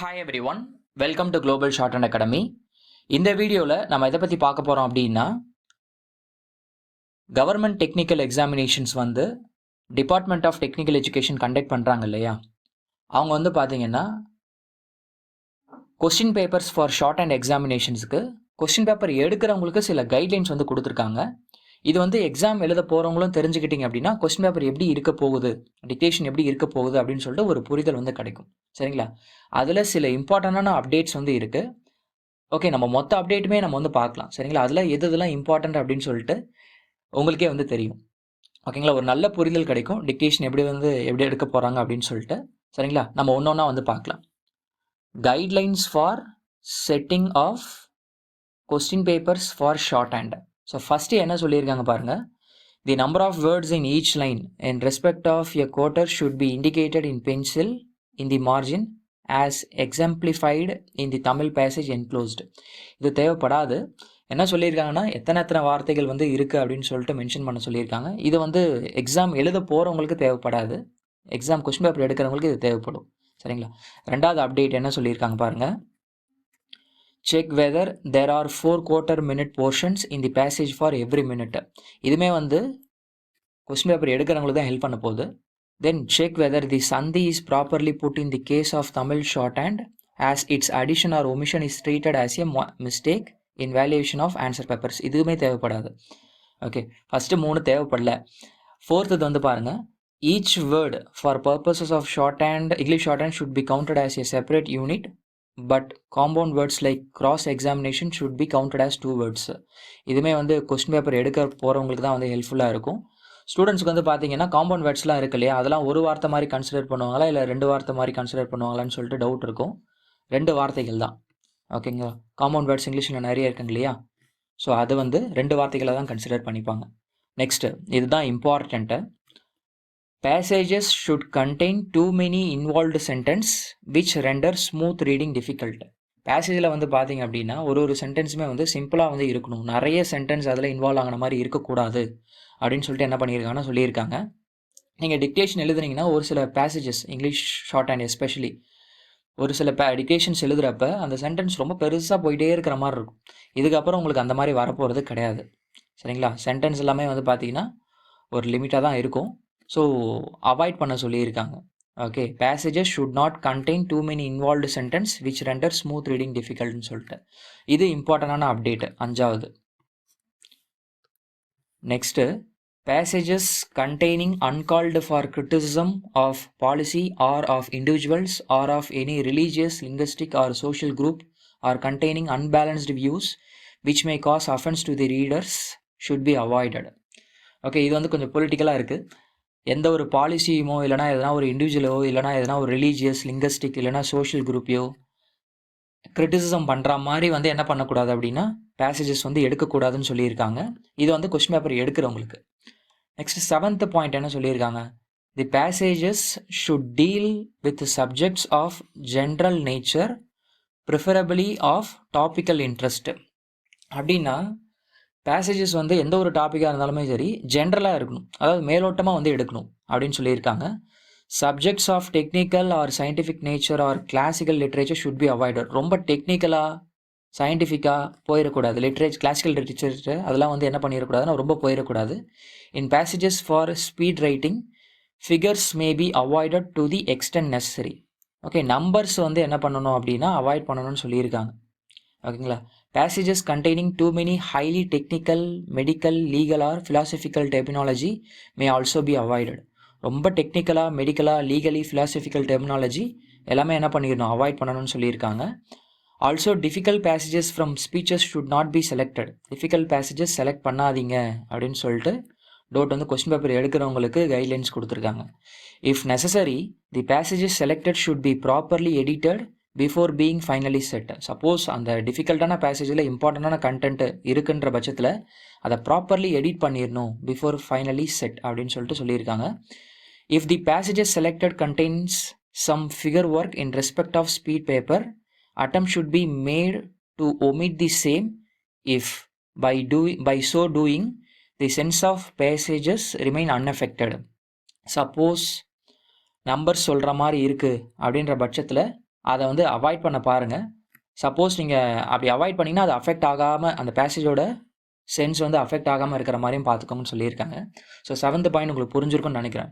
Hi everyone welcome to global shorthand academy இந்த வீடியோவில் நம்ம எதை பற்றி பார்க்க போகிறோம் அப்படின்னா கவர்மெண்ட் டெக்னிக்கல் எக்ஸாமினேஷன்ஸ் வந்து department of technical education conduct பண்ணுறாங்க இல்லையா? அவங்க வந்து பார்த்தீங்கன்னா question papers for shorthand எக்ஸாமினேஷன்ஸுக்கு கொஸ்டின் பேப்பர் எடுக்கிறவங்களுக்கு சில கைட்லைன்ஸ் வந்து கொடுத்துருக்காங்க. இது வந்து எக்ஸாம் எழுத போகிறவங்களும் தெரிஞ்சுக்கிட்டீங்க அப்படின்னா கொஸ்டின் பேப்பர் எப்படி இருக்க போகுது? டிக்டேஷன் எப்படி இருக்க போகுது? அப்படின்னு சொல்லிட்டு ஒரு புரிதல் வந்து கிடைக்கும். சரிங்களா? அதில் சில இம்பார்ட்டண்டான அப்டேட்ஸ் வந்து இருக்குது ஓகே நம்ம மொத்த அப்டேட்டுமே நம்ம வந்து பார்க்கலாம். சரிங்களா? அதில் எது இதெல்லாம் இம்பார்ட்டண்ட் அப்படின்னு சொல்லிட்டு உங்களுக்கே வந்து தெரியும். ஓகேங்களா ஒரு நல்ல புரிதல் கிடைக்கும். டிக்டேஷன் எப்படி வந்து எப்படி எடுக்க போகிறாங்க அப்படின்னு சொல்லிட்டு. சரிங்களா? நம்ம ஒன்று ஒன்றா வந்து பார்க்கலாம். Guidelines for setting of question papers for shorthand so first என்ன சொல்லியிருக்காங்க பாருங்கள் the number of words in each line in respect of a quarter should be indicated in pencil in the margin as exemplified in the Tamil passage enclosed இது தேவைப்படாது. என்ன சொல்லியிருக்காங்கன்னா எத்தனை எத்தனை வார்த்தைகள் வந்து இருக்குது அப்படின்னு சொல்லிட்டு மென்ஷன் பண்ண சொல்லியிருக்காங்க. இது வந்து எக்ஸாம் எழுத போகிறவங்களுக்கு தேவைப்படாது. எக்ஸாம் கொஸ்டின் பேப்பர் எடுக்கிறவங்களுக்கு இது தேவைப்படும். சரிங்களா? ரெண்டாவது அப்டேட் என்ன சொல்லியிருக்காங்க பாருங்கள் check whether there are four quarter minute portions in the passage for every minute இதுவுமே வந்து கொஸ்டின் பேப்பர் எடுக்கிறவங்களுக்கு தான் ஹெல்ப் பண்ண போகுது. தென் check whether the sandhi is properly put in the case of Tamil shorthand as its addition or omission is treated as a mistake in valuation of answer papers இதுவுமே தேவைப்படாது. Okay first மூணு தேவைப்படல. Fourth வந்து பாருங்கள் each word for purposes of shorthand English shorthand should be counted as a separate unit but compound words like cross examination should be counted as two words இதுவுமே வந்து question paper எடுக்க போகிறவங்களுக்கு தான் வந்து ஹெல்ப்ஃபுல்லாக இருக்கும். ஸ்டூடெண்ட்ஸ்க்கு வந்து பார்த்தீங்கன்னா காம்பவுண்ட் வேர்ட்ஸ்லாம் இருக்கு இல்லையா? அதெல்லாம் ஒரு வார்த்தை மாதிரி கன்சிடர் பண்ணுவாங்களா? இல்லை ரெண்டு வார்த்தை மாதிரி கன்சிடர் பண்ணுவாங்களான்னு சொல்லிட்டு டவுட் இருக்கும். ரெண்டு வார்த்தைகள் தான். ஓகேங்களா காம்பவுண்ட் வேர்ட்ஸ் இங்கிலீஷில் நிறைய இருக்குங்க இல்லையா? ஸோ அது வந்து ரெண்டு வார்த்தைகளை தான் கன்சிடர் பண்ணிப்பாங்க. நெக்ஸ்ட்டு இதுதான் important passages should contain too many involved sentences which render smooth reading difficult பேசேஜில் வந்து பார்த்தீங்க அப்படின்னா ஒரு ஒரு சென்டென்ஸுமே வந்து சிம்பிளாக வந்து இருக்கணும். நிறைய சென்டென்ஸ் அதில் இன்வால்வ் ஆகின மாதிரி இருக்கக்கூடாது. அப்படின்னு சொல்லிட்டு என்ன பண்ணியிருக்காங்கன்னா சொல்லியிருக்காங்க. நீங்கள் டிக்டேஷன் எழுதுனீங்கன்னா ஒரு சில passages English short and especially ஒரு சில பே டிக்டேஷன்ஸ் எழுதுகிறப்ப அந்த சென்டென்ஸ் ரொம்ப பெருசாக போயிட்டே இருக்கிற மாதிரி இருக்கும். இதுக்கப்புறம் உங்களுக்கு அந்த மாதிரி வரப்போகிறது கிடையாது. சரிங்களா? சென்டென்ஸ் எல்லாமே வந்து பார்த்தீங்கன்னா ஒரு லிமிட்டாக தான் இருக்கும். ஸோ அவாய்ட் பண்ண சொல்லியிருக்காங்க. Okay passages should not contain too many involved sentences which render smooth reading டிஃபிகல்ட்னு சொல்லிட்டு. இது இம்பார்ட்டண்டான அப்டேட் அஞ்சாவது. Next passages containing uncalled for criticism of policy or of individuals or of any religious linguistic or social group or containing unbalanced views which may cause offence to the readers should be avoided okay இது வந்து கொஞ்சம் பொலிட்டிக்கலாக இருக்குது எந்த ஒரு பாலிசியுமோ இல்லைனா எதனா ஒரு இண்டிவிஜுவலோ இல்லைனா எதனா ஒரு ரிலீஜியஸ் லிங்கஸ்டிக் இல்லைனா சோஷியல் குரூப்பையோ கிரிட்டிசிசம் பண்ணுற மாதிரி வந்து என்ன பண்ணக்கூடாது அப்படின்னா பேசேஜஸ் வந்து எடுக்கக்கூடாதுன்னு சொல்லியிருக்காங்க. இது வந்து கொஸ்டின் பேப்பர் எடுக்கிறவங்களுக்கு நெக்ஸ்ட் செவன்த் பாயிண்ட் என்ன சொல்லியிருக்காங்க? The passages should deal with subjects of general nature preferably of topical interest அப்படின்னா பேசேஜஸ் வந்து எந்த ஒரு டாப்பிக்காக இருந்தாலுமே சரி ஜென்ரலாக இருக்கணும். அதாவது மேலோட்டமாக வந்து எடுக்கணும் அப்படின்னு சொல்லியிருக்காங்க. Subjects of technical or scientific nature or classical literature should be avoided ரொம்ப டெக்னிக்கலாக சயின்டிஃபிக்காக போயிடக்கூடாது. லிட்ரேச்சர் கிளாசிக்கல் லிட்ரேச்சர் அதெல்லாம் வந்து என்ன பண்ணிடக்கூடாதுன்னா ரொம்ப போயிடக்கூடாது. In passages for speed writing figures may be avoided to the extent necessary okay numbers வந்து என்ன பண்ணணும் அப்படின்னா அவாய்ட் பண்ணணும்னு சொல்லியிருக்காங்க. ஓகேங்களா passages containing too many highly technical medical legal or philosophical terminology may also be avoided ரொம்ப டெக்னிக்கலாக மெடிக்கலாக legally philosophical terminology எல்லாமே என்ன பண்ணிடணும்? அவாய்ட் பண்ணணும்னு சொல்லியிருக்காங்க. Also difficult passages from speeches should not be selected difficult passages select பண்ணாதீங்க அப்படின்னு சொல்லிட்டு டோட் வந்து கொஸ்டின் பேப்பர் எடுக்கிறவங்களுக்கு கைட்லைன்ஸ் கொடுத்துருக்காங்க. If necessary the passages selected should be properly edited before being finally set suppose அந்த டிஃபிகல்ட்டான பேசேஜில் இம்பார்ட்டண்டான கண்டென்ட் இருக்குன்ற பட்சத்தில் அதை ப்ராப்பர்லி எடிட் பண்ணிடணும் பிஃபோர் ஃபைனலி செட் அப்படின்னு சொல்லிட்டு சொல்லியிருக்காங்க. If the passages selected contains some figure work in respect of speed paper attempt should be made to omit the same if by doing by so doing the sense of passages remain unaffected suppose number சொல்கிற மாதிரி இருக்குது அப்படின்ற பட்சத்தில் அதை வந்து avoid பண்ண பாருங்கள் suppose நீங்கள் அப்படி அவாய்ட் பண்ணிங்கன்னா அது அஃபெக்ட் ஆகாமல் அந்த பேசேஜோட சென்ஸ் வந்து அஃபெக்ட் ஆகாமல் இருக்கிற மாதிரியும் பார்த்துக்கோங்கன்னு சொல்லியிருக்காங்க. ஸோ செவன்த் பாயிண்ட் உங்களுக்கு புரிஞ்சிருக்கும்னு நினைக்கிறேன்.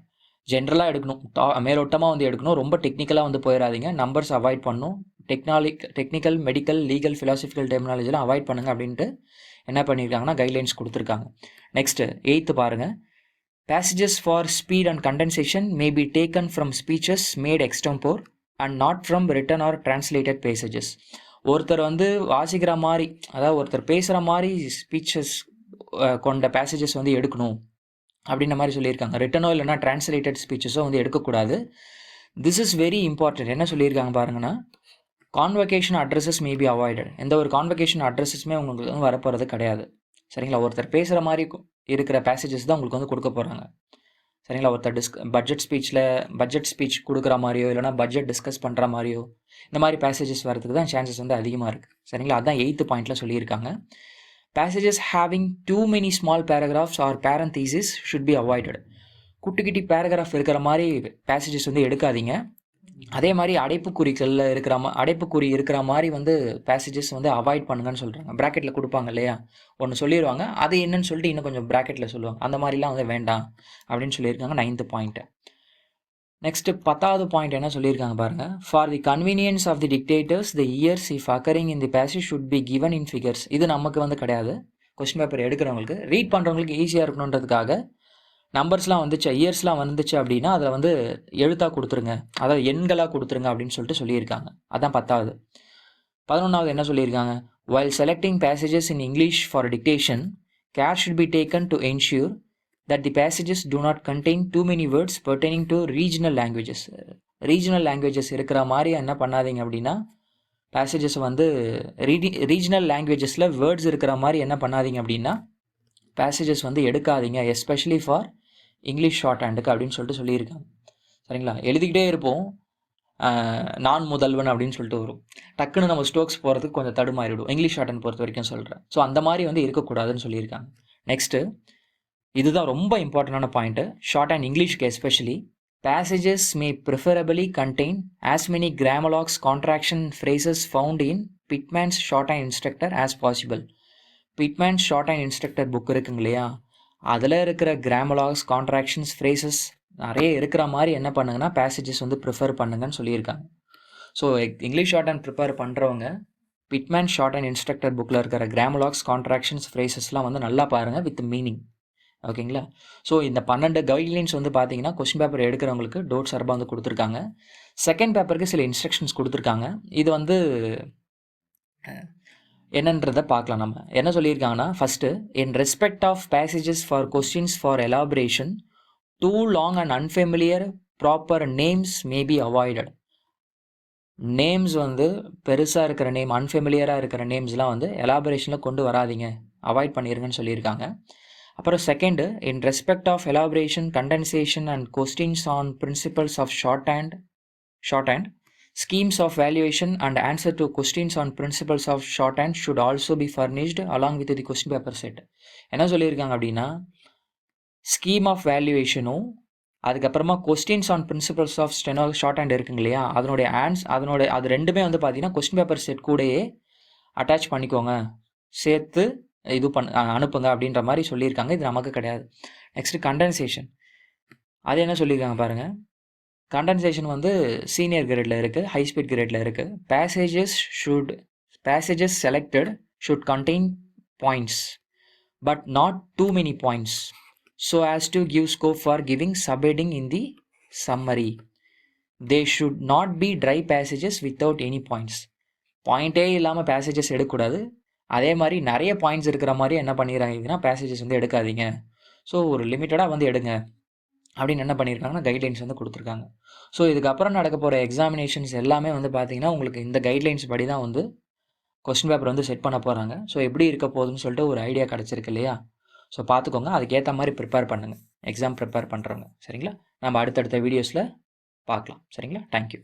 ஜென்ரலாக எடுக்கணும். டா மேலோட்டமாக வந்து எடுக்கணும். ரொம்ப டெக்னிக்கலாக வந்து போயிடாதீங்க நம்பர்ஸ் அவாய்ட் பண்ணணும் டெக்னாலிக் டெக்னிக்கல் மெடிக்கல் லீகல் ஃபிலாசபிக்கல் டெக்னாலஜிலாம் அவாய்ட் பண்ணுங்க அப்படின்ட்டு என்ன பண்ணியிருக்காங்கன்னா கைட்லைன்ஸ் கொடுத்துருக்காங்க. நெக்ஸ்ட்டு எயித்து பாருங்கள் passages for speed and condensation may be taken from speeches made extempore and not from written or translated passages ஒருத்தர் வந்து வாசிக்கிற மாதிரி அதாவது ஒருத்தர் பேசுகிற மாதிரி ஸ்பீச்சஸ் கொண்ட பேசேஜஸ் வந்து எடுக்கணும் அப்படின்ற மாதிரி சொல்லியிருக்காங்க. ரிட்டனோ இல்லைனா டிரான்ஸ்லேட்டட் ஸ்பீச்சஸோ வந்து எடுக்கக்கூடாது. திஸ் இஸ் வெரி இம்பார்ட்டன்ட் என்ன சொல்லியிருக்காங்க பாருங்கன்னா கான்வகேஷன் அட்ரஸஸ் மேபி அவாய்டட் எந்த ஒரு கான்வகேஷன் அட்ரஸஸுமே உங்களுக்கு வந்து வரப்போகிறது கிடையாது. சரிங்களா? ஒருத்தர் பேசுகிற மாதிரி இருக்கிற பேசேஜஸ் தான் உங்களுக்கு வந்து கொடுக்க போகிறாங்க சரிங்களா? ஒருத்தர் டிஸ்க் பட்ஜெட் ஸ்பீச்சில் பட்ஜெட் ஸ்பீச் கொடுக்குற மாதிரியோ இல்லைனா பட்ஜெட் டிஸ்கஸ் பண்ணுற மாதிரியோ இந்த மாதிரி பேசேஜஸ் வரதுக்கு தான் சான்சஸ் வந்து அதிகமாக இருக்குது சரிங்களா? அதான் எயித்து பாயிண்டில் சொல்லியிருக்காங்க. Passages having too many small paragraphs or parenthesis should be avoided குட்டி குட்டி பேராகிராஃப் இருக்கிற மாதிரி பேசேஜஸ் வந்து எடுக்காதீங்க. அதே மாதிரி அடைப்புக்குறிகளில் இருக்கிற மா அடைப்புக்குறி இருக்கிற மாதிரி வந்து பேசேஜஸ் வந்து அவாய்ட் பண்ணுங்கன்னு சொல்கிறாங்க ப்ராக்கெட்டில் கொடுப்பாங்க இல்லையா? ஒன்று சொல்லிடுவாங்க அது என்னன்னு சொல்லிட்டு இன்னும் கொஞ்சம் ப்ராக்கெட்டில் சொல்லுவாங்க. அந்த மாதிரிலாம் வந்து வேண்டாம் அப்படின்னு சொல்லியிருக்காங்க நைன்த்து பாயிண்ட்டு நெக்ஸ்ட்டு பத்தாவது பாயிண்ட் என்ன சொல்லியிருக்காங்க பாருங்கள் for the convenience of the dictators the years if occurring in the passage should be given in figures இது நமக்கு வந்து கிடையாது. கொஸ்டின் பேப்பர் எடுக்கிறவங்களுக்கு ரீட் பண்ணுறவங்களுக்கு ஈஸியாக இருக்கணுன்றதுக்காக நம்பர்ஸ்லாம் வந்துச்சு இயர்ஸ்லாம் வந்துச்சு அப்படின்னா அதில் வந்து எழுத்தாக கொடுத்துருங்க. அதாவது எண்களாக கொடுத்துருங்க அப்படின்னு சொல்லிட்டு சொல்லியிருக்காங்க. அதான் பத்தாவது. பதினொன்றாவது என்ன சொல்லியிருக்காங்க? While selecting passages in English for dictation care should be taken to ensure that the passages do not contain too many words burdening to regional languages regional languages இருக்கிற மாதிரி என்ன பண்ணாதீங்க அப்படின்னா பேசேஜஸ் வந்து ரீடி ரீஜனல் லாங்குவேஜஸில் வேர்ட்ஸ் இருக்கிற மாதிரி என்ன பண்ணாதீங்க அப்படின்னா பேசேஜஸ் வந்து எடுக்காதீங்க எஸ்பெஷலி ஃபார் இங்கிலீஷ் ஷார்ட் ஹேண்டுக்கு அப்படின்னு சொல்லிட்டு சொல்லியிருக்காங்க. சரிங்களா? எழுதிக்கிட்டே இருப்போம். நான் முதல்வன் அப்படின்னு சொல்லிட்டு வரும். டக்குன்னு நம்ம ஸ்டோக்ஸ் போகிறதுக்கு கொஞ்சம் தடுமாறிவிடும் இங்கிலீஷ் ஷார்ட் ஹேண்ட் பொறுத்த வரைக்கும் சொல்கிறேன் ஸோ அந்த மாதிரி வந்து இருக்கக்கூடாதுன்னு சொல்லியிருக்காங்க. நெக்ஸ்ட்டு இதுதான் ரொம்ப இம்பார்ட்டண்டான point shorthand இங்கிலீஷ்க்கு especially passages may preferably contain as many grammalogues contraction phrases found in Pitman's shorthand instructor as possible Pitman shorthand instructor book இருக்குங்க இல்லையா? அதில் இருக்கிற கிராமலாக்ஸ் கான்ட்ராக்ஷன்ஸ் ஃப்ரேசஸ் நிறைய இருக்கிற மாதிரி என்ன பண்ணுங்கன்னா பேசேஜஸ் வந்து ப்ரிஃபர் பண்ணுங்கன்னு சொல்லியிருக்காங்க. So English short and prepare பண்ணுறவங்க பிட்மேன் ஷார்ட் அண்ட் இன்ஸ்ட்ரக்டர் புக்கில் இருக்கிற கிராமலாக்ஸ் கான்ட்ராக்ஷன்ஸ் ஃப்ரேசஸ்லாம் வந்து நல்லா பாருங்கள் வித் மீனிங் ஓகேங்களா ஸோ இந்த பன்னெண்டு கைட்லைன்ஸ் வந்து பார்த்தீங்கன்னா கொஸ்டின் பேப்பர் எடுக்கிறவங்களுக்கு டோட் சார்பாக வந்து கொடுத்துருக்காங்க. செகண்ட் பேப்பருக்கு சில இன்ஸ்ட்ரக்ஷன்ஸ் கொடுத்துருக்காங்க. இது வந்து என்னன்றதை பார்க்கலாம் நம்ம. என்ன சொல்லியிருக்காங்கன்னா first in respect of passages for questions for elaboration too long and unfamiliar proper names may be avoided names வந்து பெருசாக இருக்கிற நேம் அன்ஃபெமிலியராக இருக்கிற நேம்ஸ்லாம் வந்து எலாபரேஷனில் கொண்டு வராதீங்க. அவாய்ட் பண்ணிருங்கன்னு சொல்லியிருக்காங்க. அப்புறம் second in respect of elaboration condensation and questions on principles of shorthand shorthand schemes of valuation and answer to questions on principles of shorthand should also be furnished along with the question paper set என்ன சொல்லியிருக்காங்க அப்படின்னா scheme of வேல்யூவேஷனும் அதுக்கப்புறமா questions on principles of steno shorthand இருக்குங்க இல்லையா? அதனுடைய ஆன்ஸ் அதனோட அது ரெண்டுமே வந்து பார்த்தீங்கன்னா கொஸ்டின் பேப்பர் செட் கூடயே அட்டாச் பண்ணிக்கோங்க. சேர்த்து இது பண்ண அனுப்புங்க அப்படின்ற மாதிரி சொல்லியிருக்காங்க. இது நமக்கு கிடையாது. நெக்ஸ்ட் கண்டென்சேஷன் அது என்ன சொல்லியிருக்காங்க பாருங்கள் கண்டென்சேஷன் வந்து சீனியர் கிரேடில் இருக்குது ஹை ஸ்பீட் கிரேடில் இருக்குது passages should passages selected should contain points but not too many points so as to give scope for giving subheading in the summary they should not be dry passages without any points பாயிண்ட்டே இல்லாமல் passages எடுக்கக்கூடாது. அதே மாதிரி நிறைய points இருக்கிற மாதிரி என்ன பண்ணிடுறாங்கன்னா passages வந்து எடுக்காதீங்க. ஸோ ஒரு லிமிட்டடாக வந்து எடுங்க. அப்படின்னு என்ன பண்ணியிருக்காங்கன்னா கைட்லைன்ஸ் வந்து கொடுத்துருக்காங்க. ஸோ இதுக்கப்புறம் நடக்க போகிற எக்ஸாமினேஷன்ஸ் எல்லாமே வந்து பார்த்தீங்கன்னா உங்களுக்கு இந்த கைட்லைன்ஸ் படி தான் வந்து கொஸ்டின் பேப்பர் வந்து செட் பண்ண போகிறாங்க ஸோ எப்படி இருக்க போகுதுன்னு சொல்லிட்டு ஒரு ஐடியா கிடச்சிருக்கு இல்லையா? ஸோ பார்த்துக்கோங்க அதுக்கேற்ற மாதிரி ப்ரிப்பேர் பண்ணுங்கள் எக்ஸாம் ப்ரிப்பேர் பண்ணுறவங்க சரிங்களா? நம்ம அடுத்தடுத்த வீடியோஸில் பார்க்கலாம் சரிங்களா? தேங்க்யூ